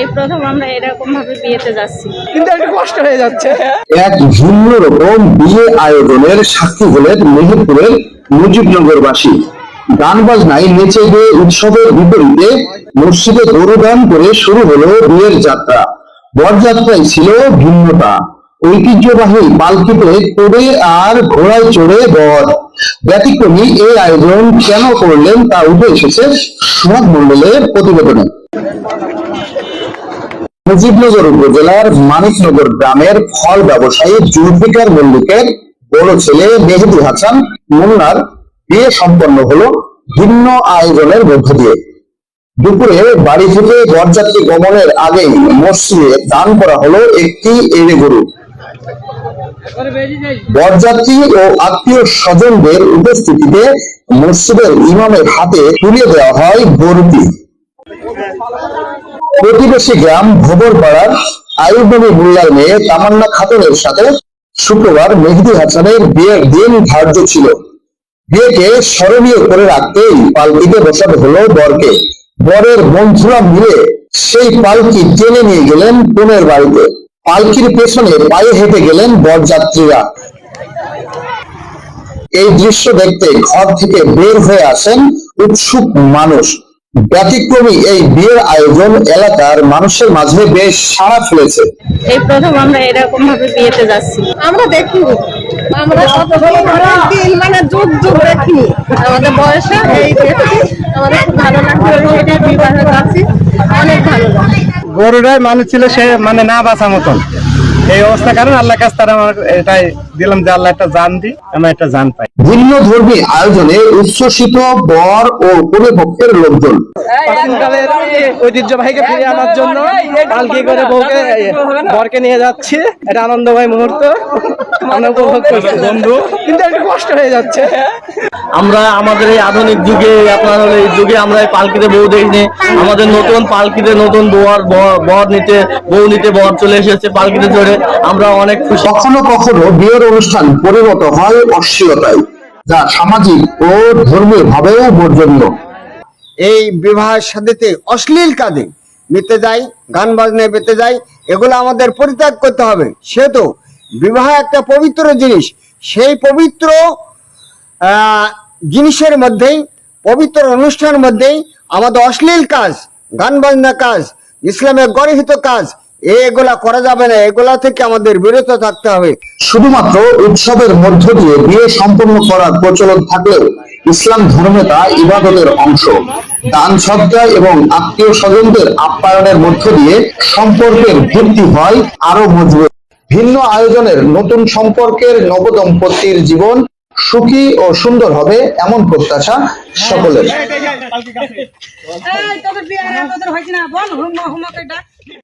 এই প্রথম আমরা এরকম ভাবে বিয়েতে যাচ্ছি। কিন্তু একটু কষ্ট হয়ে যাচ্ছে। এক ভিন্ন রকম বিয়ে আয়োজনের সাক্ষী হলেন মেহেরপুরের মুজিবনগরবাসী। গান বাজনায় নেচে গিয়ে উৎসবের বিপরীতে মসজিদে গরু দান করে শুরু হলো বিয়ের যাত্রা। বরযাত্রায় ছিল ভিন্নতা। ঐতিহ্যবাহী পালকিতে করে আর ঘোড়ায় চড়ে বর ব্যতিক্রমী এই আয়োজন কেন করলেন তা উঠে এসেছে সোহাগ মন্ডলের প্রতিবেদনে। মুজিবনগর উপজেলার মানিকনগর গ্রামের ফল ব্যবসায়ী জুলফিকার মল্লিকের বড় ছেলে মেহেদি হাসান মুন্নার বিয়ে সম্পন্ন হলো ভিন্ন আয়োজনের মধ্য দিয়ে। দুপুরে বাড়ি থেকে বরযাত্রী গমনের আগেই মসজিদে দান করা হলো একটি এড়ে গরু। বরযাত্রী ও আত্মীয় স্বজনদের উপস্থিতিতে মসজিদের ইমামের হাতে তুলে দেওয়া হয় গরুটি প্রতিবেশী গ্রাম ভোবরপাড়ার আয়ুবনী মোল্লার মেয়ে তামান্না খাতুনের সাথে শুক্রবার মেহেদি হাসানের বিয়ের দিন ধার্য ছিল। বিয়েকে স্মরণীয় করে রাখতেই পালকিতে বসানো হলো বরকে। বরের বন্ধুরা মিলে সেই পালকি টেনে নিয়ে গেলেন বোনের বাড়িতে। পালকির পেছনে পায়ে হেঁটে গেলেন বরযাত্রীরা। এই দৃশ্য দেখতে ঘর থেকে বের হয়ে আসেন উৎসুক মানুষ। ব্যতিক্রমী এই বিয়ের আয়োজন এলাকার মানুষের মাঝে বেশ সাড়া ফেলেছে এই প্রথম আমরা এরকম ভাবে বিয়েতে যাচ্ছি। আমরা দেখিনি আমরা মানে যুগ যুগ দেখিনি আমাদের বয়সে এই আমাদের খুব ভালো লাগছে। এটা বিবাহে যাচ্ছি। অনেক ভালো লাগছে। গরুটাই মানুষ ছিল সে মানে না বাঁচা মতন। এই অবস্থা কারণ আল্লাহ কাছ তারা আমার এটাই দিলাম যে আল্লাহ একটা জান দি আমি একটা জান পাই। ভিন্ন ধর্মী আয়োজনে উচ্ছ্বসিত বর ও পরিপক্ষের লোকজন। প্রাচীনকালের ঐতিহ্যবাহীকে ফিরে আনার জন্য পালকি করে বউকে বরকে নিয়ে যাচ্ছি। এটা আনন্দময় মুহূর্ত। আমরা উপভোগ করছি। বন্ধু। কিন্তু একটু কষ্ট হয়ে যাচ্ছে। আমরা আমাদের এই আধুনিক যুগে আপনার হলো এই যুগে আমরা এই পালকিতে বউ দেখিনি আমাদের নতুন পালকিতে নতুন বর বর- বর নিতে বউ নিতে বর চলে এসেছে পালকিতে চড়ে। আমরা অনেক খুশি। কখনো কখনো বিয়ের অনুষ্ঠান পরিণত হয় অশ্লীলতায় যা সামাজিক ও ধর্মীয় ভাবেও বর্জনীয়। এই বিবাহের সাথেতে অশ্লীল কাজে মেতে যায় গান বাজনায় মেতে যায় এগুলো আমাদের পরিত্যাগ করতে হবে। সেহেতু বিবাহ একটা পবিত্র জিনিস। সেই পবিত্র আহ, জিনিসের মধ্যেই পবিত্র অনুষ্ঠানের মধ্যেই আমাদের অশ্লীল কাজ গান বাজনা কাজ ইসলামের গরহিত কাজ এগুলা করা যাবে না এগুলা থেকে আমাদের বিরত থাকতে হবে শুধুমাত্র উৎসবের মধ্য দিয়ে বিয়ে সম্পন্ন করার প্রচলন থাকলেও ইসলাম ধর্মে তা ইবাদতের অংশ দান সজ্জা এবং আত্মীয় স্বজনদের আপ্যায়নের মধ্য দিয়ে সম্পর্কের ভিত্তি হয় আরও মজবুত ভিন্ন আয়োজনের নতুন সম্পর্কের নবদম্পতির জীবন সুখী ও সুন্দর হবে এমন প্রত্যাশা সকলের